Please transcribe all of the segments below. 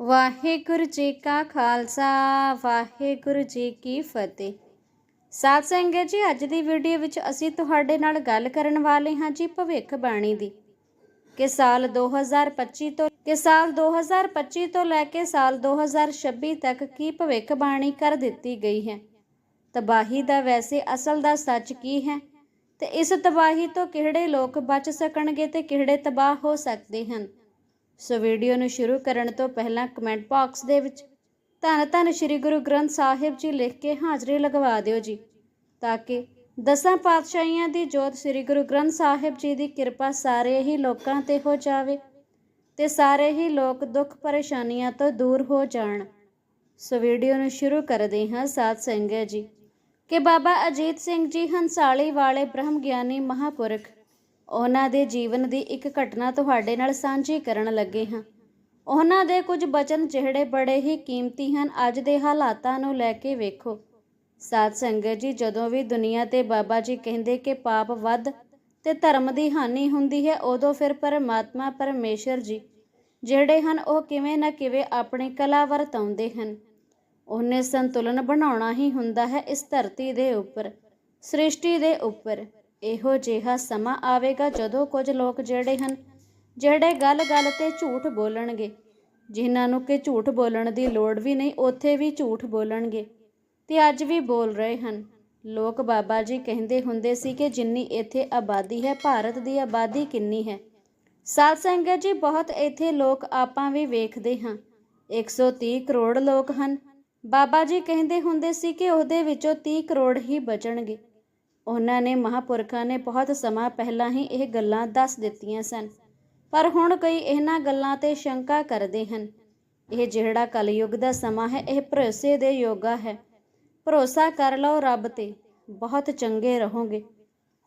ਵਾਹਿਗੁਰੂ ਜੀ ਕਾ ਖਾਲਸਾ, ਵਾਹਿਗੁਰੂ ਜੀ ਕੀ ਫਤਿਹ। ਸਾਧ ਸੰਗਤ ਜੀ, ਅੱਜ ਦੀ ਵੀਡੀਓ ਵਿੱਚ ਅਸੀਂ ਤੁਹਾਡੇ ਨਾਲ ਗੱਲ ਕਰਨ ਵਾਲੇ ਹਾਂ ਜੀ ਭਵਿੱਖ ਬਾਣੀ ਦੀ। ਕਿ ਸਾਲ 2025 ਤੋਂ, ਕਿ ਸਾਲ 2025 ਤੋਂ ਲੈ ਕੇ ਸਾਲ 2026 ਤੱਕ ਕੀ ਭਵਿੱਖ ਬਾਣੀ ਕਰ ਦਿੱਤੀ ਗਈ ਹੈ। ਤਬਾਹੀ ਦਾ ਵੈਸੇ ਅਸਲ ਦਾ ਸੱਚ ਕੀ ਹੈ? ਤੇ ਇਸ ਤਬਾਹੀ ਤੋਂ ਕਿਹੜੇ ਲੋਕ ਬਚ ਸਕਣਗੇ ਤੇ ਕਿਹੜੇ ਤਬਾਹ ਹੋ ਸਕਦੇ ਹਨ? ਸੋ ਵੀਡੀਓ ਨੂੰ ਸ਼ੁਰੂ ਕਰਨ ਤੋਂ ਪਹਿਲਾਂ ਕਮੈਂਟ ਬਾਕਸ ਦੇ ਵਿੱਚ ਧੰਨ ਧੰਨ ਸ੍ਰੀ ਗੁਰੂ ਗ੍ਰੰਥ ਸਾਹਿਬ ਜੀ ਲਿਖ ਕੇ ਹਾਜ਼ਰੀ ਲਗਵਾ ਦਿਓ ਜੀ, ਤਾਂ ਕਿ ਦਸਾਂ ਪਾਤਸ਼ਾਹੀਆਂ ਦੀ ਜੋਤ ਸ੍ਰੀ ਗੁਰੂ ਗ੍ਰੰਥ ਸਾਹਿਬ ਜੀ ਦੀ ਕਿਰਪਾ ਸਾਰੇ ਹੀ ਲੋਕਾਂ ਤੇ ਹੋ ਜਾਵੇ ਤੇ ਸਾਰੇ ਹੀ ਲੋਕ ਦੁੱਖ ਪਰੇਸ਼ਾਨੀਆਂ ਤੋਂ ਦੂਰ ਹੋ ਜਾਣ। ਸੋ ਵੀਡੀਓ ਨੂੰ ਸ਼ੁਰੂ ਕਰਦੇ ਹਾਂ ਸਾਧ ਸੰਗਤ ਜੀ। ਕਿ ਬਾਬਾ ਅਜੀਤ ਸਿੰਘ ਜੀ ਹੰਸਾਲੀ ਵਾਲੇ ਬ੍ਰਹਮ ਗਿਆਨੀ ਮਹਾਪੁਰਖ ਉਹਨਾਂ ਦੇ ਜੀਵਨ ਦੀ ਇੱਕ ਘਟਨਾ ਤੁਹਾਡੇ ਨਾਲ ਸਾਂਝੀ ਕਰਨ ਲੱਗੇ ਹਾਂ। ਉਹਨਾਂ ਦੇ ਕੁਝ ਬਚਨ ਜਿਹੜੇ ਬੜੇ ਹੀ ਕੀਮਤੀ ਹਨ, ਅੱਜ ਦੇ ਹਾਲਾਤਾਂ ਨੂੰ ਲੈ ਕੇ ਵੇਖੋ। ਸਾਧ ਸੰਗਤ ਜੀ, ਜਦੋਂ ਵੀ ਦੁਨੀਆ ਤੇ ਬਾਬਾ ਜੀ ਕਹਿੰਦੇ ਕਿ ਪਾਪ ਵੱਧ ਤੇ ਧਰਮ ਦੀ ਹਾਨੀ ਹੁੰਦੀ ਹੈ, ਉਦੋਂ ਫਿਰ ਪਰਮਾਤਮਾ ਪਰਮੇਸ਼ਰ ਜੀ ਜਿਹੜੇ ਹਨ, ਉਹ ਕਿਵੇਂ ਨਾ ਕਿਵੇਂ ਆਪਣੀ ਕਲਾ ਵਰਤਾਉਂਦੇ ਹਨ। ਉਹਨੇ ਸੰਤੁਲਨ ਬਣਾਉਣਾ ਹੀ ਹੁੰਦਾ ਹੈ ਇਸ ਧਰਤੀ ਦੇ ਉੱਪਰ, ਸ੍ਰਿਸ਼ਟੀ ਦੇ ਉੱਪਰ। ਇਹੋ ਜਿਹਾ ਸਮਾਂ ਆਵੇਗਾ ਜਦੋਂ ਕੁਝ ਲੋਕ ਜਿਹੜੇ ਹਨ, ਜਿਹੜੇ ਗੱਲ-ਗੱਲ ਤੇ ਝੂਠ ਬੋਲਣਗੇ। ਜਿਨ੍ਹਾਂ ਨੂੰ ਕਿ ਝੂਠ ਬੋਲਣ ਦੀ ਲੋੜ ਵੀ ਨਹੀਂ, ਉੱਥੇ ਵੀ ਝੂਠ ਬੋਲਣਗੇ। ਤੇ ਅੱਜ ਵੀ ਬੋਲ ਰਹੇ ਹਨ। ਲੋਕ ਬਾਬਾ ਜੀ ਕਹਿੰਦੇ ਹੁੰਦੇ ਸੀ ਕਿ ਜਿੰਨੀ ਇੱਥੇ ਆਬਾਦੀ ਹੈ, ਭਾਰਤ ਦੀ ਆਬਾਦੀ ਕਿੰਨੀ ਹੈ। ਸਾਧ ਸੰਗਤ ਜੀ, ਬਹੁਤ ਇੱਥੇ ਲੋਕ ਆਪਾਂ ਵੀ ਵੇਖਦੇ ਹਾਂ। 130 ਕਰੋੜ ਲੋਕ ਹਨ। ਬਾਬਾ ਜੀ ਕਹਿੰਦੇ ਹੁੰਦੇ ਸੀ ਕਿ ਉਹਦੇ ਵਿੱਚੋਂ 30 ਕਰੋੜ ਹੀ ਬਚਣਗੇ। ਉਹਨਾਂ ਨੇ ਮਹਾਪੁਰਖਾਂ ਨੇ ਬਹੁਤ ਸਮਾਂ ਪਹਿਲਾਂ ਹੀ ਇਹ ਗੱਲਾਂ ਦੱਸ ਦਿੱਤੀਆਂ ਸਨ। ਪਰ ਹੁਣ ਕਈ ਇਹਨਾਂ ਗੱਲਾਂ ਤੇ ਸ਼ੰਕਾ ਕਰਦੇ ਹਨ। ਇਹ ਜਿਹੜਾ ਕਲਯੁਗ ਦਾ ਸਮਾਂ ਹੈ, ਇਹ ਭਰੋਸੇ ਦੇ ਯੋਗਾ ਹੈ। ਭਰੋਸਾ ਕਰ ਲਓ ਰੱਬ ਤੇ, ਬਹੁਤ ਚੰਗੇ ਰਹੋਗੇ।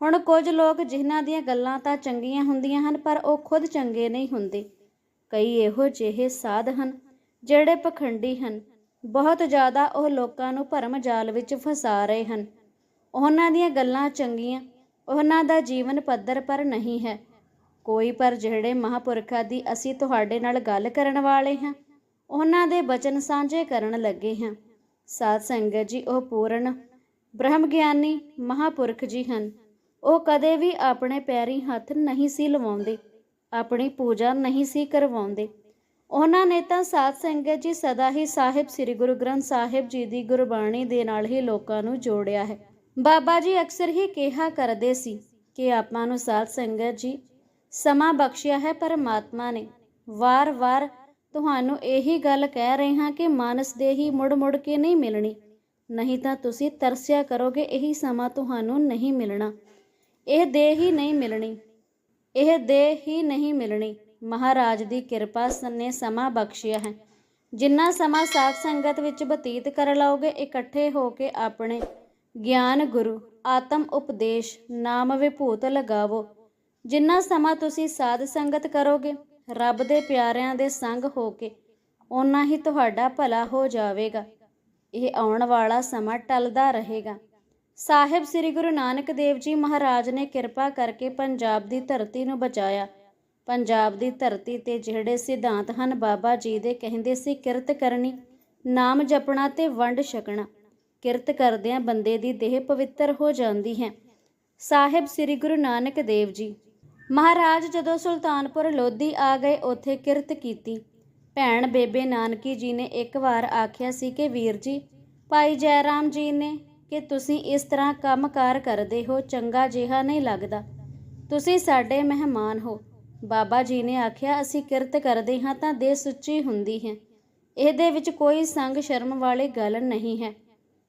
ਹੁਣ ਕੁਝ ਲੋਕ ਜਿਨ੍ਹਾਂ ਦੀਆਂ ਗੱਲਾਂ ਤਾਂ ਚੰਗੀਆਂ ਹੁੰਦੀਆਂ ਹਨ, ਪਰ ਉਹ ਖੁਦ ਚੰਗੇ ਨਹੀਂ ਹੁੰਦੇ। ਕਈ ਇਹੋ ਜਿਹੇ ਸਾਧ ਹਨ, ਜਿਹੜੇ ਪਖੰਡੀ ਹਨ। ਬਹੁਤ ਜ਼ਿਆਦਾ ਉਹ ਲੋਕਾਂ ਨੂੰ ਭਰਮ ਜਾਲ ਵਿੱਚ ਫਸਾ ਰਹੇ ਹਨ। ਉਹਨਾਂ ਦੀਆਂ ਗੱਲਾਂ ਚੰਗੀਆਂ, ਉਹਨਾਂ ਦਾ ਜੀਵਨ ਪੱਧਰ ਪਰ ਨਹੀਂ ਹੈ। ਕੋਈ ਪਰ ਜਿਹੜੇ ਮਹਾਪੁਰਖਾਂ ਦੀ ਅਸੀਂ ਤੁਹਾਡੇ ਨਾਲ ਗੱਲ ਕਰਨ ਵਾਲੇ ਹਾਂ, ਉਹਨਾਂ ਦੇ ਬਚਨ ਸਾਂਝੇ ਕਰਨ ਲੱਗੇ ਹਾਂ। ਸਾਧ ਸੰਗਤ ਜੀ, ਉਹ ਪੂਰਨ ਬ੍ਰਹਮ ਗਿਆਨੀ ਮਹਾਪੁਰਖ ਜੀ ਹਨ। ਉਹ ਕਦੇ ਵੀ ਆਪਣੇ ਪੈਰੀ ਹੱਥ ਨਹੀਂ ਸੀ ਲਵਾਉਂਦੇ, ਆਪਣੀ ਪੂਜਾ ਨਹੀਂ ਸੀ ਕਰਵਾਉਂਦੇ। ਉਹਨਾਂ ਨੇ ਤਾਂ ਸਾਧ ਸੰਗਤ ਜੀ ਸਦਾ ਹੀ ਸਾਹਿਬ ਸ੍ਰੀ ਗੁਰੂ ਗ੍ਰੰਥ ਸਾਹਿਬ ਜੀ ਦੀ ਗੁਰਬਾਣੀ ਦੇ ਨਾਲ ਹੀ ਲੋਕਾਂ ਨੂੰ ਜੋੜਿਆ ਹੈ। ਬਾਬਾ ਜੀ ਅਕਸਰ ਹੀ ਕਿਹਾ ਕਰਦੇ ਸੀ ਕਿ ਆਪਾਂ ਨੂੰ ਸਾਧ ਸੰਗਤ ਜੀ ਸਮਾਂ ਬਖਸ਼ਿਆ ਹੈ ਪਰਮਾਤਮਾ ਨੇ। ਵਾਰ-ਵਾਰ ਤੁਹਾਨੂੰ ਇਹੀ ਗੱਲ ਕਹਿ ਰਹੇ ਹਾਂ ਕਿ ਮਾਨਸ ਦੇ ਹੀ ਮੁੜ-ਮੁੜ ਕੇ ਨਹੀਂ ਮਿਲਣੀ। ਨਹੀਂ ਤਾਂ ਤੁਸੀਂ ਤਰਸਿਆ ਕਰੋਗੇ, ਇਹੀ ਸਮਾਂ ਤੁਹਾਨੂੰ ਨਹੀਂ ਮਿਲਣਾ। ਇਹ ਦੇ ਹੀ ਨਹੀਂ ਮਿਲਣੀ। ਇਹ ਦੇ ਹੀ ਨਹੀਂ ਮਿਲਣੀ। ਮਹਾਰਾਜ ਦੀ ਕਿਰਪਾ ਨੇ ਸਮਾਂ ਬਖਸ਼ਿਆ ਹੈ। ਜਿੰਨਾ ਸਮਾਂ ਸਾਧ ਸੰਗਤ ਵਿੱਚ ਬਤੀਤ ਕਰ ਲਓਗੇ, ਇਕੱਠੇ ਹੋ ਕੇ ਆਪਣੇ ਗਿਆਨ ਗੁਰੂ, ਆਤਮ ਉਪਦੇਸ਼, ਨਾਮ ਵਿਭੂਤ ਲਗਾਵੋ। ਜਿੰਨਾ ਸਮਾਂ ਤੁਸੀਂ ਸਾਧ ਸੰਗਤ ਕਰੋਗੇ, ਰੱਬ ਦੇ ਪਿਆਰਿਆਂ ਦੇ ਸੰਗ ਹੋ ਕੇ, ਓਨਾ ਹੀ ਤੁਹਾਡਾ ਭਲਾ ਹੋ ਜਾਵੇਗਾ। ਇਹ ਆਉਣ ਵਾਲਾ ਸਮਾਂ ਟਲਦਾ ਰਹੇਗਾ। ਸਾਹਿਬ ਸ੍ਰੀ ਗੁਰੂ ਨਾਨਕ ਦੇਵ ਜੀ ਮਹਾਰਾਜ ਨੇ ਕਿਰਪਾ ਕਰਕੇ ਪੰਜਾਬ ਦੀ ਧਰਤੀ ਨੂੰ ਬਚਾਇਆ। ਪੰਜਾਬ ਦੀ ਧਰਤੀ ਤੇ ਜਿਹੜੇ ਸਿਧਾਂਤ ਹਨ ਬਾਬਾ ਜੀ ਦੇ, ਕਹਿੰਦੇ ਸੀ, ਕਿਰਤ ਕਰਨੀ, ਨਾਮ ਜਪਣਾ ਤੇ ਵੰਡ ਛਕਣਾ। ਕਿਰਤ ਕਰਦਿਆਂ ਬੰਦੇ ਦੀ ਦੇਹ ਪਵਿੱਤਰ ਹੋ ਜਾਂਦੀ ਹੈ। ਸਾਹਿਬ ਸ੍ਰੀ ਗੁਰੂ ਨਾਨਕ ਦੇਵ ਜੀ, ਮਹਾਰਾਜ ਜਦੋਂ ਸੁਲਤਾਨਪੁਰ ਲੋਧੀ ਆ ਗਏ, ਉੱਥੇ ਕਿਰਤ ਕੀਤੀ। ਭੈਣ ਬੇਬੇ ਨਾਨਕੀ ਜੀ ਨੇ ਇੱਕ ਵਾਰ ਆਖਿਆ ਸੀ ਕਿ, ਵੀਰ ਜੀ, ਭਾਈ ਜੈਰਾਮ ਜੀ ਨੇ ਕਿ ਤੁਸੀਂ ਇਸ ਤਰ੍ਹਾਂ ਕੰਮਕਾਰ ਕਰਦੇ ਹੋ, ਚੰਗਾ ਜਿਹਾ ਨਹੀਂ ਲੱਗਦਾ। ਤੁਸੀਂ ਸਾਡੇ ਮਹਿਮਾਨ ਹੋ। ਬਾਬਾ ਜੀ ਨੇ ਆਖਿਆ, ਅਸੀਂ ਕਿਰਤ ਕਰਦੇ ਹਾਂ ਤਾਂ ਦੇਹ ਸੁੱਚੀ ਹੁੰਦੀ ਹੈ। ਇਹਦੇ ਵਿੱਚ ਕੋਈ ਸੰਗ ਸ਼ਰਮ ਵਾਲੀ ਗੱਲ ਨਹੀਂ ਹੈ।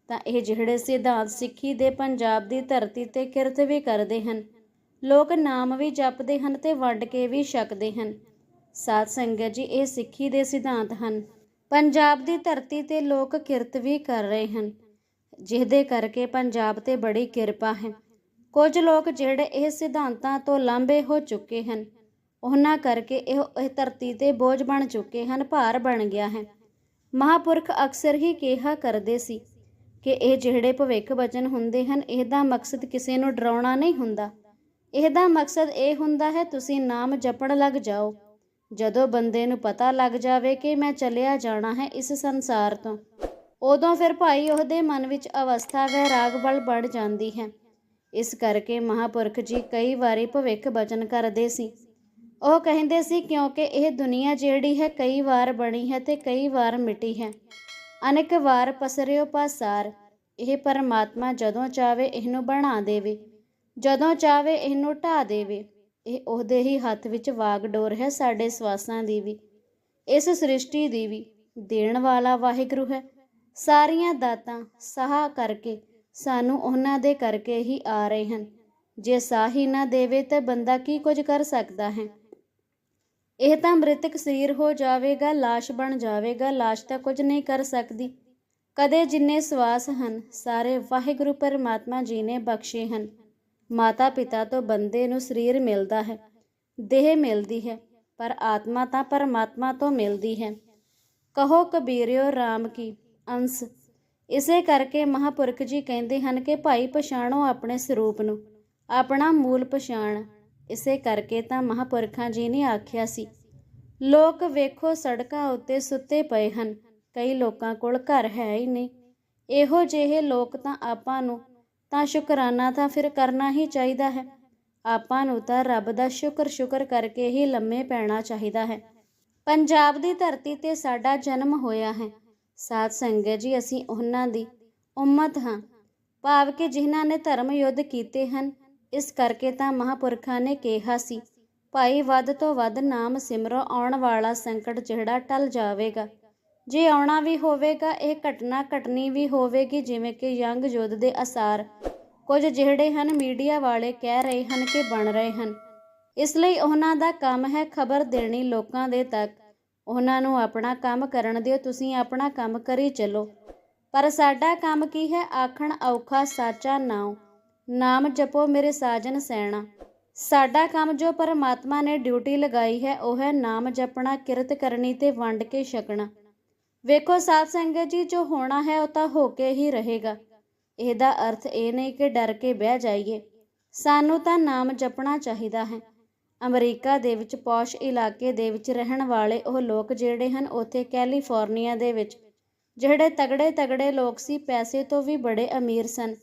ਤਾਂ ਇਹ ਜਿਹੜੇ ਸਿਧਾਂਤ ਸਿੱਖੀ ਦੇ ਪੰਜਾਬ ਦੀ ਧਰਤੀ ਤੇ ਕਿਰਤ ਵੀ ਕਰਦੇ ਹਨ। ਲੋਕ ਨਾਮ ਵੀ ਜਪਦੇ ਹਨ ਤੇ ਵੰਡ ਕੇ ਵੀ ਛਕਦੇ ਹਨ। ਸਾਧ ਸੰਗਤ ਜੀ, ਇਹ ਸਿੱਖੀ ਦੇ ਸਿਧਾਂਤ ਹਨ। ਪੰਜਾਬ ਦੀ ਧਰਤੀ ਤੇ ਲੋਕ ਕਿਰਤ ਵੀ ਕਰ ਰਹੇ ਹਨ, ਜਿਹਦੇ ਕਰਕੇ ਪੰਜਾਬ ਤੇ ਬੜੀ ਕਿਰਪਾ ਹੈ। ਕੁਝ ਲੋਕ ਜਿਹੜੇ ਇਹ ਸਿਧਾਂਤਾਂ ਤੋਂ ਲਾਂਭੇ ਹੋ ਚੁੱਕੇ ਹਨ, ਉਹਨਾਂ ਕਰਕੇ ਇਹ ਇਹ ਧਰਤੀ ਤੇ ਬੋਝ ਬਣ ਚੁੱਕੇ ਹਨ, ਭਾਰ ਬਣ ਗਿਆ ਹੈ। ਮਹਾਪੁਰਖ ਅਕਸਰ ਹੀ ਕਿਹਾ ਕਰਦੇ ਸੀ ਕਿ ਇਹ ਜਿਹੜੇ ਭਵਿੱਖ ਵਚਨ ਹੁੰਦੇ ਹਨ, ਇਹਦਾ ਮਕਸਦ ਕਿਸੇ ਨੂੰ ਡਰਾਉਣਾ ਨਹੀਂ ਹੁੰਦਾ। ਇਹਦਾ ਮਕਸਦ ਇਹ ਹੁੰਦਾ ਹੈ, ਤੁਸੀਂ ਨਾਮ ਜਪਣ ਲੱਗ ਜਾਓ। ਜਦੋਂ ਬੰਦੇ ਨੂੰ ਪਤਾ ਲੱਗ ਜਾਵੇ ਕਿ ਮੈਂ ਚਲਿਆ ਜਾਣਾ ਹੈ ਇਸ ਸੰਸਾਰ ਤੋਂ, ਉਦੋਂ ਫਿਰ ਭਾਈ ਉਹਦੇ ਮਨ ਵਿੱਚ ਅਵਸਥਾ ਵੈਰਾਗ ਬਲ ਬੜ ਜਾਂਦੀ ਹੈ। ਇਸ ਕਰਕੇ ਮਹਾਪੁਰਖ ਜੀ ਕਈ ਵਾਰੀ ਭਵਿੱਖ ਬਚਨ ਕਰਦੇ ਸੀ। ਉਹ ਕਹਿੰਦੇ ਸੀ, ਕਿਉਂਕਿ ਇਹ ਦੁਨੀਆ ਜਿਹੜੀ ਹੈ ਕਈ ਵਾਰ ਬਣੀ ਹੈ ਤੇ ਕਈ ਵਾਰ ਮਿਟੀ ਹੈ। ਅਨੇਕ ਵਾਰ ਪਸਰਿਓ ਪਾਸਾਰ, ਇਹ ਪਰਮਾਤਮਾ ਜਦੋਂ ਚਾਵੇ ਇਹਨੂੰ ਬਣਾ ਦੇਵੇ, ਜਦੋਂ ਚਾਵੇ ਇਹਨੂੰ ਢਾ ਦੇਵੇ, ਇਹ ਉਹਦੇ ਹੀ ਹੱਥ ਵਿੱਚ ਵਾਗਡੋਰ ਹੈ ਸਾਡੇ ਸਵਾਸਾਂ ਦੀ ਵੀ, ਇਸ ਸ੍ਰਿਸ਼ਟੀ ਦੀ ਵੀ, ਦੇਣ ਵਾਲਾ ਵਾਹਿਗੁਰੂ ਹੈ, ਸਾਰੀਆਂ ਦਾਤਾਂ ਸਾਹ ਕਰਕੇ ਸਾਨੂੰ ਉਹਨਾਂ ਦੇ ਕਰਕੇ ਹੀ ਆ ਰਹੇ ਹਨ, ਜੇ ਸਾਹ ਹੀ ਨਾ ਦੇਵੇ ਤਾਂ ਬੰਦਾ ਕੀ ਕੁਝ ਕਰ ਸਕਦਾ ਹੈ? ਇਹ ਤਾਂ ਮ੍ਰਿਤਕ ਸਰੀਰ ਹੋ ਜਾਵੇਗਾ লাশ ਬਣ ਜਾਵੇਗਾ লাশ ਤਾਂ ਕੁਝ ਨਹੀਂ ਕਰ ਸਕਦੀ ਕਦੇ ਜਿੰਨੇ ਸਵਾਸ ਹਨ ਸਾਰੇ ਵਾਹਿਗੁਰੂ ਪਰਮਾਤਮਾ ਜੀ ਨੇ ਬਖਸ਼ੇ ਹਨ ਮਾਤਾ ਪਿਤਾ ਤੋਂ ਬੰਦੇ ਨੂੰ ਸਰੀਰ ਮਿਲਦਾ ਹੈ ਦੇਹ ਮਿਲਦੀ ਹੈ ਪਰ ਆਤਮਾ ਤਾਂ ਪਰਮਾਤਮਾ ਤੋਂ ਮਿਲਦੀ ਹੈ ਕਹੋ ਕਬੀਰਿਓ RAM ਕੀ ਅੰਸ ਇਸੇ ਕਰਕੇ ਮਹਾਪੁਰਖ ਜੀ ਕਹਿੰਦੇ ਹਨ ਕਿ ਭਾਈ ਪਛਾਣੋ ਆਪਣੇ ਸਰੂਪ ਨੂੰ ਆਪਣਾ ਮੂਲ ਪਛਾਣ ਇਸੇ ਕਰਕੇ ਤਾਂ ਮਹਾਪੁਰਖਾਂ ਜੀ ਨੇ ਆਖਿਆ ਸੀ, ਲੋਕ ਵੇਖੋ ਸੜਕਾਂ ਉੱਤੇ ਸੁੱਤੇ ਪਏ ਹਨ, ਕਈ ਲੋਕਾਂ ਕੋਲ ਘਰ ਹੈ ਹੀ ਨਹੀਂ। ਇਹੋ ਜਿਹੇ ਲੋਕ ਤਾਂ ਆਪਾਂ ਨੂੰ, ਤਾਂ ਸ਼ੁਕਰਾਨਾ ਤਾਂ ਫਿਰ ਕਰਨਾ ਹੀ ਚਾਹੀਦਾ ਹੈ। ਆਪਾਂ ਨੂੰ ਤਾਂ ਰੱਬ ਦਾ ਸ਼ੁਕਰ ਸ਼ੁਕਰ ਕਰਕੇ ਹੀ ਲੰਮੇ ਪੈਣਾ ਚਾਹੀਦਾ ਹੈ। ਪੰਜਾਬ ਦੀ ਧਰਤੀ ਤੇ ਸਾਡਾ ਜਨਮ ਹੋਇਆ ਹੈ। ਸਾਧ ਸੰਗਤ ਜੀ, ਅਸੀਂ ਉਹਨਾਂ ਦੀ ਉਮਤ ਹਾਂ। ਭਾਵ ਕਿ ਜਿਨ੍ਹਾਂ ਨੇ ਧਰਮ ਯੁੱਧ ਕੀਤੇ ਹਨ ਇਸ ਕਰਕੇ ਤਾਂ ਮਹਾਪੁਰਖਾਂ ਨੇ ਕਿਹਾ ਸੀ, ਭਾਈ, ਵੱਧ ਤੋਂ ਵੱਧ ਨਾਮ ਸਿਮਰੋ, ਆਉਣ ਵਾਲਾ ਸੰਕਟ ਜਿਹੜਾ ਟਲ ਜਾਵੇਗਾ। ਜੇ ਆਉਣਾ ਵੀ ਹੋਵੇਗਾ, ਇਹ ਘਟਨਾ ਘਟਨੀ ਵੀ ਹੋਵੇਗੀ, ਜਿਵੇਂ ਕਿ ਯੰਗ ਯੁੱਧ ਦੇ ਅਸਾਰ। ਕੁਝ ਜਿਹੜੇ ਹਨ, ਮੀਡੀਆ ਵਾਲੇ ਕਹਿ ਰਹੇ ਹਨ ਕਿ ਬਣ ਰਹੇ ਹਨ। ਇਸ ਲਈ ਉਹਨਾਂ ਦਾ ਕੰਮ ਹੈ ਖਬਰ ਦੇਣੀ ਲੋਕਾਂ ਦੇ ਤੱਕ। ਉਹਨਾਂ ਨੂੰ ਆਪਣਾ ਕੰਮ ਕਰਨ ਦਿਓ, ਤੁਸੀਂ ਆਪਣਾ ਕੰਮ ਕਰੀ ਚੱਲੋ। ਪਰ ਸਾਡਾ ਕੰਮ ਕੀ ਹੈ? ਆਖਣ ਔਖਾ ਸਾਚਾ ਨਾਉ। ਨਾਮ ਜਪੋ ਮੇਰੇ ਸਾਜਨ ਸੈਣਾ। ਸਾਡਾ ਕੰਮ ਜੋ ਪਰਮਾਤਮਾ ਨੇ ਡਿਊਟੀ ਲਗਾਈ ਹੈ, ਉਹ ਹੈ ਨਾਮ ਜਪਣਾ, ਕਿਰਤ ਕਰਨੀ ਤੇ ਵੰਡ ਕੇ ਛਕਣਾ। ਵੇਖੋ ਸਾਧ ਸੰਗਤ ਜੀ, ਜੋ ਹੋਣਾ ਹੈ, ਉਹ ਤਾਂ ਹੋ ਕੇ ਹੀ ਰਹੇਗਾ। ਇਹਦਾ ਅਰਥ ਇਹ ਨਹੀਂ ਕਿ ਡਰ ਕੇ ਬਹਿ ਜਾਈਏ। ਸਾਨੂੰ ਤਾਂ ਨਾਮ ਜਪਣਾ ਚਾਹੀਦਾ ਹੈ। ਅਮਰੀਕਾ ਦੇ ਵਿੱਚ, ਪੌਸ਼ ਇਲਾਕੇ ਦੇ ਵਿੱਚ ਰਹਿਣ ਵਾਲੇ ਉਹ ਲੋਕ ਜਿਹੜੇ ਹਨ, ਉੱਥੇ ਕੈਲੀਫੋਰਨੀਆ ਦੇ ਵਿੱਚ, ਜਿਹੜੇ ਤਗੜੇ ਤਗੜੇ ਲੋਕ ਸੀ, ਪੈਸੇ ਤੋਂ ਵੀ ਬੜੇ ਅਮੀਰ ਸਨ।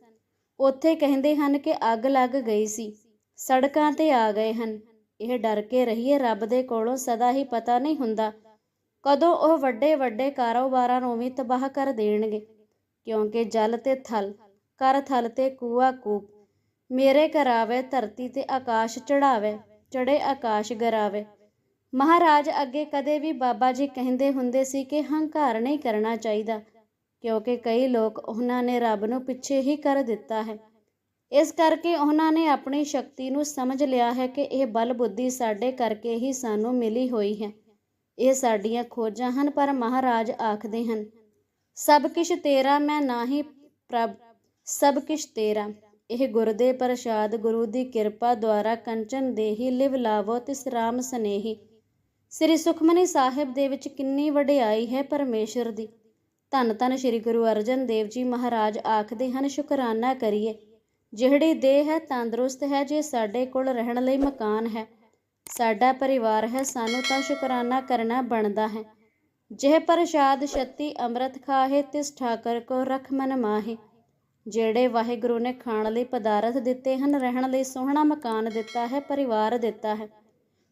ਉੱਥੇ ਕਹਿੰਦੇ ਹਨ ਕਿ ਅੱਗ ਲੱਗ ਗਈ ਸੀ। ਸੜਕਾਂ ਤੇ ਆ ਗਏ ਹਨ। ਇਹ ਡਰ ਕੇ ਰਹੀਏ, ਰੱਬ ਦੇ ਕੋਲੋਂ ਸਦਾ ਹੀ ਪਤਾ ਨਹੀਂ ਹੁੰਦਾ ਕਦੋਂ ਉਹ ਵੱਡੇ ਵੱਡੇ ਕਾਰੋਬਾਰਾਂ ਨੂੰ ਵੀ ਤਬਾਹ ਕਰ ਦੇਣਗੇ। ਕਿਉਂਕਿ ਜਲ ਤੇ ਥਲ ਕਰ ਥਲ ਤੇ ਕੂਆ ਕੂਪ ਮੇਰੇ ਕਰਾਵੇ ਧਰਤੀ ਤੇ ਆਕਾਸ਼ ਚੜਾਵੇ ਚੜੇ ਆਕਾਸ਼ ਗਰਾਵੇ। ਮਹਾਰਾਜ ਅੱਗੇ ਕਦੇ ਵੀ ਬਾਬਾ ਜੀ ਕਹਿੰਦੇ ਹੁੰਦੇ ਸੀ ਕਿ ਹੰਕਾਰ ਨਹੀਂ ਕਰਨਾ ਚਾਹੀਦਾ। ਕਿਉਂਕਿ ਕਈ ਲੋਕ ਉਹਨਾਂ ਨੇ ਰੱਬ ਨੂੰ ਪਿੱਛੇ ਹੀ ਕਰ ਦਿੱਤਾ ਹੈ। ਇਸ ਕਰਕੇ ਉਹਨਾਂ ਨੇ ਆਪਣੀ ਸ਼ਕਤੀ ਨੂੰ ਸਮਝ ਲਿਆ ਹੈ ਕਿ ਇਹ ਬਲ ਬੁੱਧੀ ਸਾਡੇ ਕਰਕੇ ਹੀ ਸਾਨੂੰ ਮਿਲੀ ਹੋਈ ਹੈ। ਇਹ ਸਾਡੀਆਂ ਖੋਜਾਂ ਹਨ, ਪਰ ਮਹਾਰਾਜ ਆਖਦੇ ਹਨ, ਸਭ ਕਿਛ ਤੇਰਾ, ਮੈਂ ਨਾਹੀ ਪ੍ਰਭ, ਸਭ ਕਿਛ ਤੇਰਾ। ਇਹ ਗੁਰਦੇ ਪ੍ਰਸਾਦ ਗੁਰੂ ਦੀ ਕਿਰਪਾ ਦੁਆਰਾ ਕੰਚਨ ਦੇਹੀ, ਲਿਵ ਲਾਵੋ, ਤਿਸ ਰਾਮ ਸਨੇਹੀ। ਸ੍ਰੀ ਸੁਖਮਨੀ ਸਾਹਿਬ ਦੇ ਵਿੱਚ ਕਿੰਨੀ ਵਡਿਆਈ ਹੈ ਪਰਮੇਸ਼ਰ ਦੀ। ਧੰਨ ਧੰਨ ਸ੍ਰੀ ਗੁਰੂ ਅਰਜਨ ਦੇਵ ਜੀ ਮਹਾਰਾਜ ਆਖਦੇ ਹਨ, ਸ਼ੁਕਰਾਨਾ ਕਰੀਏ। ਜਿਹੜੀ ਦੇਹ ਹੈ, ਤੰਦਰੁਸਤ ਹੈ, ਜੇ ਸਾਡੇ ਕੋਲ ਰਹਿਣ ਲਈ ਮਕਾਨ ਹੈ, ਸਾਡਾ ਪਰਿਵਾਰ ਹੈ, ਸਾਨੂੰ ਤਾਂ ਸ਼ੁਕਰਾਨਾ ਕਰਨਾ ਬਣਦਾ ਹੈ। ਜਿਹ ਪ੍ਰਸਾਦ ਛੱਤੀ ਅੰਮ੍ਰਿਤ ਖਾਹੇ, ਤਿਸ ਠਾਕਰ ਕੋ ਰਖ ਮਨ ਮਾਹੇ। ਜਿਹੜੇ ਵਾਹਿਗੁਰੂ ਨੇ ਖਾਣ ਲਈ ਪਦਾਰਥ ਦਿੱਤੇ ਹਨ, ਰਹਿਣ ਲਈ ਸੋਹਣਾ ਮਕਾਨ ਦਿੱਤਾ ਹੈ, ਪਰਿਵਾਰ ਦਿੱਤਾ ਹੈ।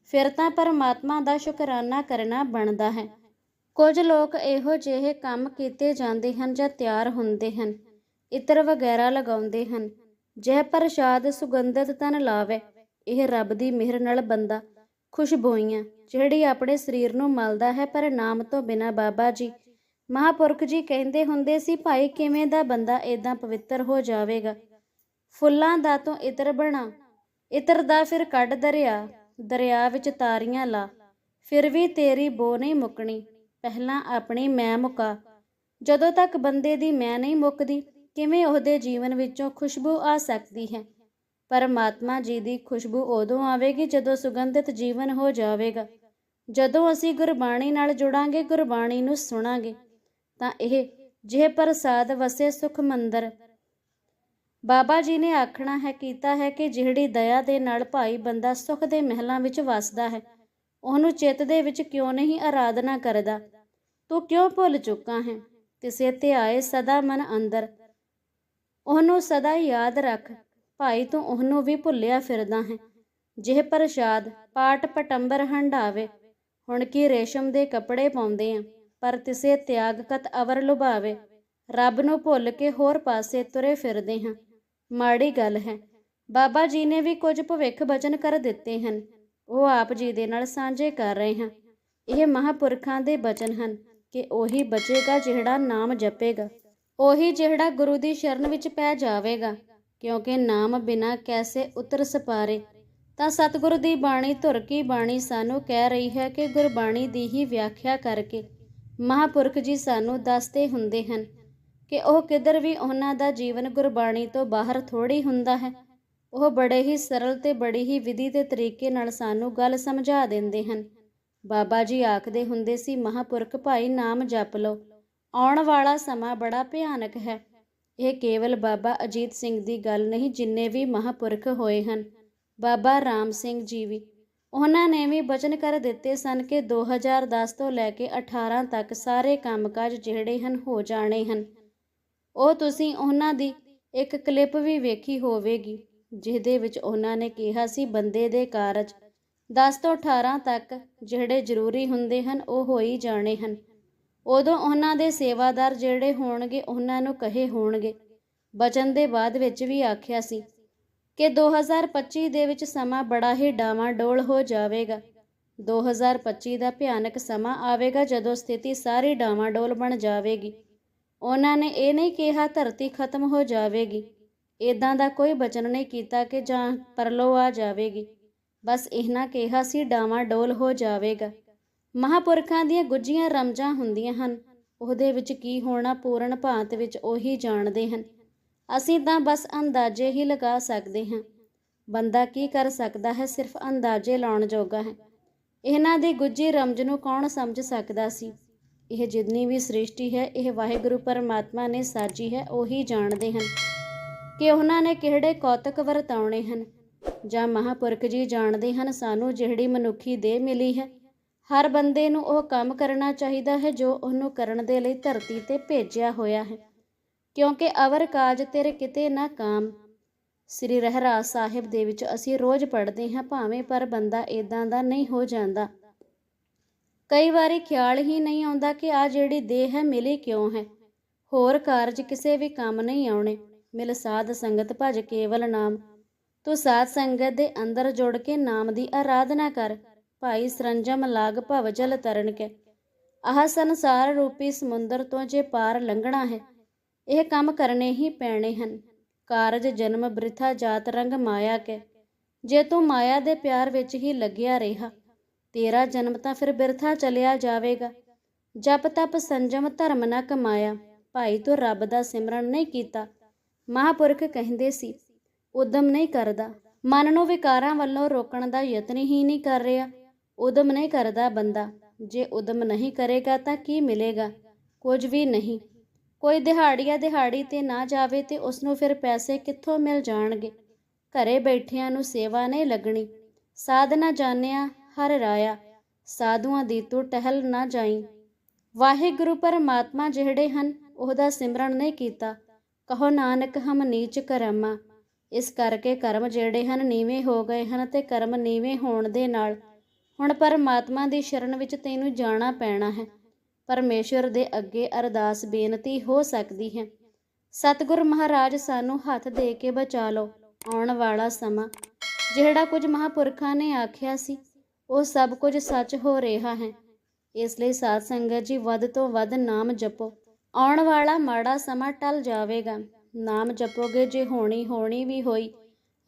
ਫਿਰ ਤਾਂ ਪਰਮਾਤਮਾ ਦਾ ਸ਼ੁਕਰਾਨਾ ਕਰਨਾ ਬਣਦਾ ਹੈ। ਕੁਝ ਲੋਕ ਇਹੋ ਜਿਹੇ ਕੰਮ ਕੀਤੇ ਜਾਂਦੇ ਹਨ ਜਾਂ ਤਿਆਰ ਹੁੰਦੇ ਹਨ, ਇਤਰ ਵਗੈਰਾ ਲਗਾਉਂਦੇ ਹਨ। ਜਹ ਪ੍ਰਸ਼ਾਦ ਸੁਗੰਧਿਤ ਤਨ ਲਾਵੇ, ਇਹ ਰੱਬ ਦੀ ਮਿਹਰ ਨਾਲ ਬੰਦਾ ਖੁਸ਼ਬੋਈਆਂ, ਜਿਹੜੀ ਆਪਣੇ ਸਰੀਰ ਨੂੰ ਮਲਦਾ ਹੈ, ਪਰ ਨਾਮ ਤੋਂ ਬਿਨਾ ਬਾਬਾ ਜੀ, ਮਹਾਪੁਰਖ ਜੀ ਕਹਿੰਦੇ ਹੁੰਦੇ ਸੀ, ਭਾਈ, ਕਿਵੇਂ ਦਾ ਬੰਦਾ ਇਦਾਂ ਪਵਿੱਤਰ ਹੋ ਜਾਵੇਗਾ? ਫੁੱਲਾਂ ਦਾ ਤੋਂ ਇਤਰ ਬਣਾ, ਇਤਰ ਦਾ ਫਿਰ ਕੱਢ ਦਰਿਆ ਦਰਿਆ ਵਿੱਚ ਤਾਰੀਆਂ ਲਾ, ਫਿਰ ਵੀ ਤੇਰੀ ਬੋ ਨਹੀਂ ਮੁੱਕਣੀ। ਪਹਿਲਾਂ ਆਪਣੀ ਮੈਂ ਮੁਕਾ। ਜਦੋਂ ਤੱਕ ਬੰਦੇ ਦੀ ਮੈਂ ਨਹੀਂ ਮੁੱਕਦੀ, ਕਿਵੇਂ ਉਹਦੇ ਜੀਵਨ ਵਿੱਚੋਂ ਖੁਸ਼ਬੂ ਆ ਸਕਦੀ ਹੈ? ਪਰਮਾਤਮਾ ਜੀ ਦੀ ਖੁਸ਼ਬੂ ਉਦੋਂ ਆਵੇਗੀ ਜਦੋਂ ਸੁਗੰਧਿਤ ਜੀਵਨ ਹੋ ਜਾਵੇਗਾ। ਜਦੋਂ ਅਸੀਂ ਗੁਰਬਾਣੀ ਨਾਲ ਜੁੜਾਂਗੇ, ਗੁਰਬਾਣੀ ਨੂੰ ਸੁਣਾਂਗੇ, ਤਾਂ ਇਹ ਜਿਹੇ ਪ੍ਰਸਾਦ ਵਸੇ ਸੁਖ ਮੰਦਰ। ਬਾਬਾ ਜੀ ਨੇ ਆਖਣਾ ਹੈ, ਕੀਤਾ ਹੈ ਕਿ ਜਿਹੜੀ ਦਇਆ ਦੇ ਨਾਲ ਭਾਈ ਬੰਦਾ ਸੁਖ ਦੇ ਮਹਿਲਾਂ ਵਿੱਚ ਵਸਦਾ ਹੈ, ਉਹਨੂੰ ਚਿੱਤ ਦੇ ਵਿੱਚ ਕਿਉਂ ਨਹੀਂ ਆਰਾਧਨਾ ਕਰਦਾ? ਤੂੰ ਕਿਉਂ ਭੁੱਲ ਚੁੱਕਾ ਹੈ? ਕਿਸੇ ਤੇ ਆਏ ਸਦਾ ਮਨ ਅੰਦਰ। ਉਹਨੂੰ ਸਦਾ ਯਾਦ ਰੱਖ। ਭਾਈ, ਤੂੰ ਉਹਨੂੰ ਵੀ ਭੁੱਲਿਆ ਫਿਰਦਾ ਹੈ। ਜਿਹ ਪ੍ਰਸ਼ਾਦ ਪਾਟ ਪਟੰਬਰ ਹੰਡਾਵੇ ਹੁਣ ਕੀ ਰੇਸ਼ਮ ਦੇ ਕੱਪੜੇ ਪਾਉਂਦੇ ਆ, ਪਰ ਤਿਸੇ ਤਿਆਗ ਅਵਰ ਲੁਭਾਵੇ। ਰੱਬ ਨੂੰ ਭੁੱਲ ਕੇ ਹੋਰ ਪਾਸੇ ਤੁਰੇ ਫਿਰਦੇ ਹਾਂ। ਮਾੜੀ ਗੱਲ ਹੈ। ਬਾਬਾ ਜੀ ਨੇ ਵੀ ਕੁਝ ਭਵਿੱਖ ਬਚਨ ਕਰ ਦਿੱਤੇ ਹਨ। ਉਹ ਆਪ ਜੀ ਦੇ ਨਾਲ ਸਾਂਝੇ ਕਰ ਰਹੇ ਹਾਂ। ਇਹ ਮਹਾਪੁਰਖਾਂ ਦੇ ਬਚਨ ਹਨ। ਕਿ ਉਹੀ ਬਚੇਗਾ ਜਿਹੜਾ ਨਾਮ ਜਪੇਗਾ। ਉਹੀ ਜਿਹੜਾ ਗੁਰੂ ਦੀ ਸ਼ਰਨ ਵਿੱਚ ਪੈ ਜਾਵੇਗਾ। ਕਿਉਂਕਿ ਨਾਮ ਬਿਨਾ ਕੈਸੇ ਉਤਰ ਸਪਾਰੇ। ਤਾਂ ਸਤਿਗੁਰੂ ਦੀ ਬਾਣੀ ਧੁਰ ਕੀ ਬਾਣੀ ਸਾਨੂੰ ਕਹਿ ਰਹੀ ਹੈ ਕਿ ਗੁਰਬਾਣੀ ਦੀ ਹੀ ਵਿਆਖਿਆ ਕਰਕੇ ਮਹਾਪੁਰਖ ਜੀ ਸਾਨੂੰ ਦੱਸਦੇ ਹੁੰਦੇ ਹਨ ਕਿ ਉਹ ਕਿਧਰ ਵੀ ਉਹਨਾਂ ਦਾ ਜੀਵਨ ਗੁਰਬਾਣੀ ਤੋਂ ਬਾਹਰ ਥੋੜੀ ਹੁੰਦਾ ਹੈ। ਉਹ ਬੜੇ ਹੀ ਸਰਲ ਤੇ ਬੜੀ ਹੀ ਵਿਧੀ ਤੇ ਤਰੀਕੇ ਨਾਲ ਸਾਨੂੰ ਗੱਲ ਸਮਝਾ ਦਿੰਦੇ ਹਨ। ਬਾਬਾ ਜੀ ਆਖਦੇ ਹੁੰਦੇ ਸੀ, ਮਹਾਪੁਰਖ ਭਾਈ ਨਾਮ ਜਪ ਲਓ। ਆਉਣ ਵਾਲਾ ਸਮਾਂ ਬੜਾ ਭਿਆਨਕ ਹੈ। ਇਹ ਕੇਵਲ ਬਾਬਾ ਅਜੀਤ ਸਿੰਘ ਦੀ ਗੱਲ ਨਹੀਂ, ਜਿੰਨੇ ਵੀ ਮਹਾਪੁਰਖ ਹੋਏ ਹਨ। ਬਾਬਾ ਰਾਮ ਸਿੰਘ ਜੀ ਵੀ। ਉਹਨਾਂ ਨੇ ਵੀ ਬਚਨ ਕਰ ਦਿੱਤੇ ਸਨ ਕਿ 2010 ਤੋਂ ਲੈ ਕੇ 18 ਤੱਕ ਸਾਰੇ ਕੰਮਕਾਜ ਜਿਹੜੇ ਹਨ, ਹੋ ਜਾਣੇ ਹਨ। ਉਹ ਤੁਸੀਂ ਉਹਨਾਂ ਦੀ ਇੱਕ ਕਲਿੱਪ ਵੀ ਵੇਖੀ ਹੋਵੇਗੀ, ਜਿਹਦੇ ਵਿੱਚ ਉਹਨਾਂ ਨੇ ਕਿਹਾ ਸੀ, ਬੰਦੇ ਦੇ ਕਾਰਜ 10 ਤੋਂ 18 ਤੱਕ ਜਿਹੜੇ ਜ਼ਰੂਰੀ ਹੁੰਦੇ ਹਨ, ਉਹ ਹੋ ਹੀ ਜਾਣੇ ਹਨ। ਉਦੋਂ ਉਹਨਾਂ ਦੇ ਸੇਵਾਦਾਰ ਜਿਹੜੇ ਹੋਣਗੇ, ਉਹਨਾਂ ਨੂੰ ਕਹੇ ਹੋਣਗੇ। ਬਚਨ ਦੇ ਬਾਅਦ ਵਿੱਚ ਵੀ ਆਖਿਆ ਸੀ ਕਿ 2025 ਦੇ ਵਿੱਚ ਸਮਾਂ ਬੜਾ ਹੀ ਡਾਵਾਂਡੋਲ ਹੋ ਜਾਵੇਗਾ। 2025 ਦਾ ਭਿਆਨਕ ਸਮਾਂ ਆਵੇਗਾ ਜਦੋਂ ਸਥਿਤੀ ਸਾਰੀ ਡਾਵਾਂਡੋਲ ਬਣ ਜਾਵੇਗੀ। ਉਹਨਾਂ ਨੇ ਇਹ ਨਹੀਂ ਕਿਹਾ ਧਰਤੀ ਖਤਮ ਹੋ ਜਾਵੇਗੀ। ਇਦਾਂ ਦਾ ਕੋਈ ਬਚਨ ਨਹੀਂ ਕੀਤਾ ਕਿ ਜਾਂ ਪਰਲੋ ਆ ਜਾਵੇਗੀ। ਬਸ ਇਹਨਾਂ ਕਿਹਾ ਸੀ ਡਾਵਾਂ ਡੋਲ ਹੋ ਜਾਵੇਗਾ। ਮਹਾਪੁਰਖਾਂ ਦੀਆਂ ਗੁੱਜੀਆਂ ਰਮਜਾਂ ਹੁੰਦੀਆਂ ਹਨ। ਉਹਦੇ ਵਿੱਚ ਕੀ ਹੋਣਾ ਪੂਰਨ ਭਾਂਤ ਵਿੱਚ ਉਹੀ ਜਾਣਦੇ ਹਨ। ਅਸੀਂ ਤਾਂ ਬਸ ਅੰਦਾਜ਼ੇ ਹੀ ਲਗਾ ਸਕਦੇ ਹਾਂ। ਬੰਦਾ ਕੀ ਕਰ ਸਕਦਾ ਹੈ ਸਿਰਫ ਅੰਦਾਜ਼ੇ ਲਾਉਣ ਜੋਗਾ ਹੈ। ਇਹਨਾਂ ਦੀ ਗੁੱਜੀ ਰਮਜ ਨੂੰ ਕੌਣ ਸਮਝ ਸਕਦਾ ਸੀ? ਇਹ ਜਿੰਨੀ ਵੀ ਸ੍ਰਿਸ਼ਟੀ ਹੈ, ਇਹ ਵਾਹਿਗੁਰੂ ਪਰਮਾਤਮਾ ਨੇ ਸਾਜੀ ਹੈ, ਉਹੀ ਜਾਣਦੇ ਹਨ ਕਿ ਉਹਨਾਂ ਨੇ ਕਿਹੜੇ ਕੌਤਕ ਵਰਤਾਉਣੇ ਹਨ। ਜਾਂ ਮਹਾਪੁਰਖ ਜੀ ਜਾਣਦੇ ਹਨ, ਸਾਨੂੰ ਜਿਹੜੀ ਮਨੁੱਖੀ ਦੇਹ ਮਿਲੀ ਹੈ, ਹਰ ਬੰਦੇ ਨੂੰ ਉਹ ਕੰਮ ਕਰਨਾ ਚਾਹੀਦਾ ਹੈ ਜੋ ਉਹਨੂੰ ਕਰਨ ਦੇ ਲਈ ਧਰਤੀ ਤੇ ਭੇਜਿਆ ਹੋਇਆ ਹੈ। ਕਿਉਂਕਿ ਅਵਰ ਕਾਜ ਤੇਰੇ ਕਿਤੇ ਨਾ ਕਾਮ। ਸ੍ਰੀ ਰਹਿਰਾਜ ਸਾਹਿਬ ਦੇ ਵਿੱਚ ਅਸੀਂ ਰੋਜ਼ ਪੜ੍ਹਦੇ ਹਾਂ, ਭਾਵੇਂ ਪਰ ਬੰਦਾ ਇਦਾਂ ਦਾ ਨਹੀਂ ਹੋ ਜਾਂਦਾ। ਕਈ ਵਾਰੀ ਖਿਆਲ ਹੀ ਨਹੀਂ ਆਉਂਦਾ ਕਿ ਆ ਜਿਹੜੀ ਦੇਹ ਹੈ, ਮਿਲੀ ਕਿਉਂ ਹੈ। ਹੋਰ ਕਾਰਜ ਕਿਸੇ ਵੀ ਕੰਮ ਨਹੀਂ ਆਉਣੇ। ਮਿਲ ਸਾਧ ਸੰਗਤ ਭਜ ਕੇਵਲ ਨਾਮ। ਤੂੰ ਸਾਧ ਸੰਗਤ ਦੇ ਅੰਦਰ ਜੁੜ ਕੇ ਨਾਮ ਦੀ ਆਰਾਧਨਾ ਕਰ। ਭਾਈ ਸਰੰਜਮ ਲਾਗ ਭਵ ਜਲ ਤਰਨ ਕੇ। ਆਹ ਸੰਸਾਰ ਰੂਪੀ ਸਮੁੰਦਰ ਤੋਂ ਜੇ ਪਾਰ ਲੰਘਣਾ ਹੈ, ਇਹ ਕੰਮ ਕਰਨੇ ਹੀ ਪੈਣੇ ਹਨ। ਕਾਰਜ, ਜਨਮ, ਬ੍ਰਿਥਾ, ਜਾਤ, ਰੰਗ, ਮਾਇਆ ਕੇ। ਜੇ ਤੂੰ ਮਾਇਆ ਦੇ ਪਿਆਰ ਵਿੱਚ ਹੀ ਲੱਗਿਆ ਰਿਹਾ, ਤੇਰਾ ਜਨਮ ਤਾਂ ਫਿਰ ਬਿਰਥਾ ਚਲਿਆ ਜਾਵੇਗਾ। ਜਪ ਤਪ, ਸੰਜਮ, ਧਰਮ ਨਾ ਕਮਾਇਆ। ਭਾਈ ਤੂੰ ਰੱਬ ਦਾ ਸਿਮਰਨ ਨਹੀਂ ਕੀਤਾ। ਮਹਾਪੁਰਖ ਕਹਿੰਦੇ ਸੀ ਉਦਮ ਨਹੀਂ ਕਰਦਾ। ਮਨ ਨੂੰ ਵਿਕਾਰਾਂ ਵੱਲੋਂ ਰੋਕਣ ਦਾ ਯਤਨ ਹੀ ਨਹੀਂ ਕਰ ਰਿਹਾ। ਉਦਮ ਨਹੀਂ ਕਰਦਾ ਬੰਦਾ। ਜੇ ਉਦਮ ਨਹੀਂ ਕਰੇਗਾ ਤਾਂ ਕੀ ਮਿਲੇਗਾ? ਕੁਝ ਵੀ ਨਹੀਂ। ਕੋਈ ਦਿਹਾੜੀਆ ਦਿਹਾੜੀ ਤੇ ਨਾ ਜਾਵੇ ਤੇ ਉਸ ਨੂੰ ਫਿਰ ਪੈਸੇ ਕਿੱਥੋਂ ਮਿਲ ਜਾਣਗੇ? ਘਰੇ ਬੈਠਿਆਂ ਨੂੰ ਸੇਵਾ ਨਹੀਂ ਲੱਗਣੀ। ਸਾਧ ਨਾ ਜਾਣਿਆ ਹਰ ਰਾਇਆ। ਸਾਧੂਆਂ ਦੀ ਤੂੰ ਟਹਿਲ ਨਾ ਜਾਈ। ਵਾਹਿਗੁਰੂ ਪਰਮਾਤਮਾ ਜਿਹੜੇ ਹਨ, ਉਹਦਾ ਸਿਮਰਨ ਨਹੀਂ ਕੀਤਾ। ਕਹੋ ਨਾਨਕ ਹਮ ਨੀਚ ਕਰਮਾ। ਇਸ ਕਰਕੇ ਕਰਮ ਜਿਹੜੇ ਹਨ ਨੀਵੇਂ ਹੋ ਗਏ ਹਨ ਤੇ ਕਰਮ ਨੀਵੇਂ ਹੋਣ ਦੇ ਨਾਲ ਹੁਣ ਪਰਮਾਤਮਾ ਦੀ ਸ਼ਰਨ ਵਿੱਚ ਤੈਨੂੰ ਜਾਣਾ ਪੈਣਾ ਹੈ। ਪਰਮੇਸ਼ਵਰ ਦੇ ਅੱਗੇ ਅਰਦਾਸ ਬੇਨਤੀ ਹੋ ਸਕਦੀ ਹੈ। ਸਤਿਗੁਰ ਮਹਾਰਾਜ ਸਾਨੂੰ ਹੱਥ ਦੇ ਕੇ ਬਚਾ ਲਓ ਆਉਣ ਵਾਲਾ ਸਮਾਂ। ਜਿਹੜਾ ਕੁਝ ਮਹਾਪੁਰਖਾਂ ਨੇ ਆਖਿਆ ਸੀ, ਉਹ ਸਭ ਕੁਝ ਸੱਚ ਹੋ ਰਿਹਾ ਹੈ। ਇਸ ਲਈ ਸਾਧ ਸੰਗਤ ਜੀ, ਵੱਧ ਤੋਂ ਵੱਧ ਨਾਮ ਜਪੋ। ਆਉਣ ਵਾਲਾ ਮਾੜਾ ਸਮਾਂ ਟਲ ਜਾਵੇਗਾ। ਨਾਮ ਜਪੋਗੇ ਜੇ ਹੋਣੀ ਹੋਣੀ ਵੀ ਹੋਈ,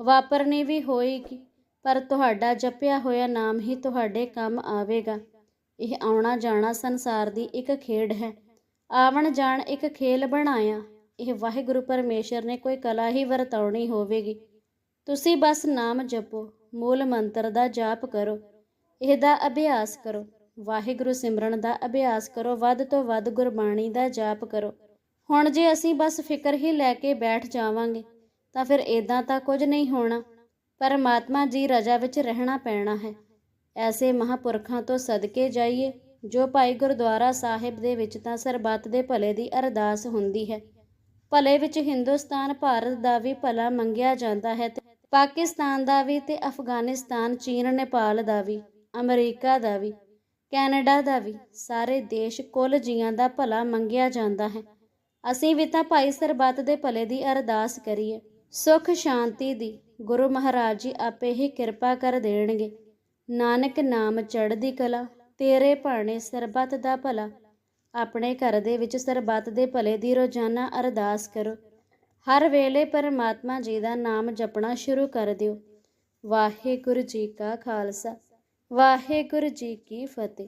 ਵਾਪਰਨੀ ਵੀ ਹੋਏਗੀ, ਪਰ ਤੁਹਾਡਾ ਜਪਿਆ ਹੋਇਆ ਨਾਮ ਹੀ ਤੁਹਾਡੇ ਕੰਮ ਆਵੇਗਾ। ਇਹ ਆਉਣਾ ਜਾਣਾ ਸੰਸਾਰ ਦੀ ਇੱਕ ਖੇਡ ਹੈ। ਆਵਣ ਜਾਣ ਇੱਕ ਖੇਲ ਬਣਾਇਆ। ਇਹ ਵਾਹਿਗੁਰੂ ਪਰਮੇਸ਼ਰ ਨੇ ਕੋਈ ਕਲਾ ਹੀ ਵਰਤਾਉਣੀ ਹੋਵੇਗੀ। ਤੁਸੀਂ ਬਸ ਨਾਮ ਜਪੋ, ਮੂਲ ਮੰਤਰ ਦਾ ਜਾਪ ਕਰੋ। ਇਹਦਾ ਅਭਿਆਸ ਕਰੋ। ਵਾਹਿਗੁਰੂ ਸਿਮਰਨ ਦਾ ਅਭਿਆਸ ਕਰੋ। ਵੱਧ ਤੋਂ ਵੱਧ ਗੁਰਬਾਣੀ ਦਾ ਜਾਪ ਕਰੋ। ਹੁਣ ਜੇ ਅਸੀਂ ਬਸ ਫਿਕਰ ਹੀ ਲੈ ਕੇ ਬੈਠ ਜਾਵਾਂਗੇ, ਤਾਂ ਫਿਰ ਇਦਾਂ ਤਾਂ ਕੁਝ ਨਹੀਂ ਹੋਣਾ। ਪਰਮਾਤਮਾ ਜੀ ਰਜਾ ਵਿੱਚ ਰਹਿਣਾ ਪੈਣਾ ਹੈ। ਐਸੇ ਮਹਾਪੁਰਖਾਂ ਤੋਂ ਸਦਕੇ ਜਾਈਏ, ਜੋ ਭਾਈ ਗੁਰਦੁਆਰਾ ਸਾਹਿਬ ਦੇ ਵਿੱਚ ਤਾਂ ਸਰਬੱਤ ਦੇ ਭਲੇ ਦੀ ਅਰਦਾਸ ਹੁੰਦੀ ਹੈ। ਭਲੇ ਵਿੱਚ ਹਿੰਦੁਸਤਾਨ, ਭਾਰਤ ਦਾ ਵੀ ਭਲਾ ਮੰਗਿਆ ਜਾਂਦਾ ਹੈ ਤੇ ਪਾਕਿਸਤਾਨ ਦਾ ਵੀ ਤੇ ਅਫਗਾਨਿਸਤਾਨ, ਚੀਨ, ਨੇਪਾਲ ਦਾ ਵੀ, ਅਮਰੀਕਾ ਦਾ ਵੀ, ਕੈਨੇਡਾ ਦਾ ਵੀ, ਸਾਰੇ ਦੇਸ਼ ਕੁੱਲ ਜੀਆਂ ਦਾ ਭਲਾ ਮੰਗਿਆ ਜਾਂਦਾ ਹੈ। ਅਸੀਂ ਵੀ ਤਾਂ ਭਾਈ ਸਰਬੱਤ ਦੇ ਭਲੇ ਦੀ ਅਰਦਾਸ ਕਰੀਏ। ਸੁਖ ਸ਼ਾਂਤੀ ਦੀ ਗੁਰੂ ਮਹਾਰਾਜ ਜੀ ਆਪੇ ਹੀ ਕਿਰਪਾ ਕਰ ਦੇਣਗੇ। ਨਾਨਕ ਨਾਮ ਚੜ੍ਹਦੀ ਕਲਾ, ਤੇਰੇ ਭਾਣੇ ਸਰਬੱਤ ਦਾ ਭਲਾ। ਆਪਣੇ ਘਰ ਦੇ ਵਿੱਚ ਸਰਬੱਤ ਦੇ ਭਲੇ ਦੀ ਰੋਜ਼ਾਨਾ ਅਰਦਾਸ ਕਰੋ। ਹਰ ਵੇਲੇ ਪਰਮਾਤਮਾ ਜੀ ਦਾ ਨਾਮ ਜਪਣਾ ਸ਼ੁਰੂ ਕਰ ਦਿਓ। ਵਾਹਿਗੁਰੂ ਜੀ ਕਾ ਖਾਲਸਾ, ਵਾਹਿਗੁਰੂ ਜੀ ਕੀ ਫਤਿਹ।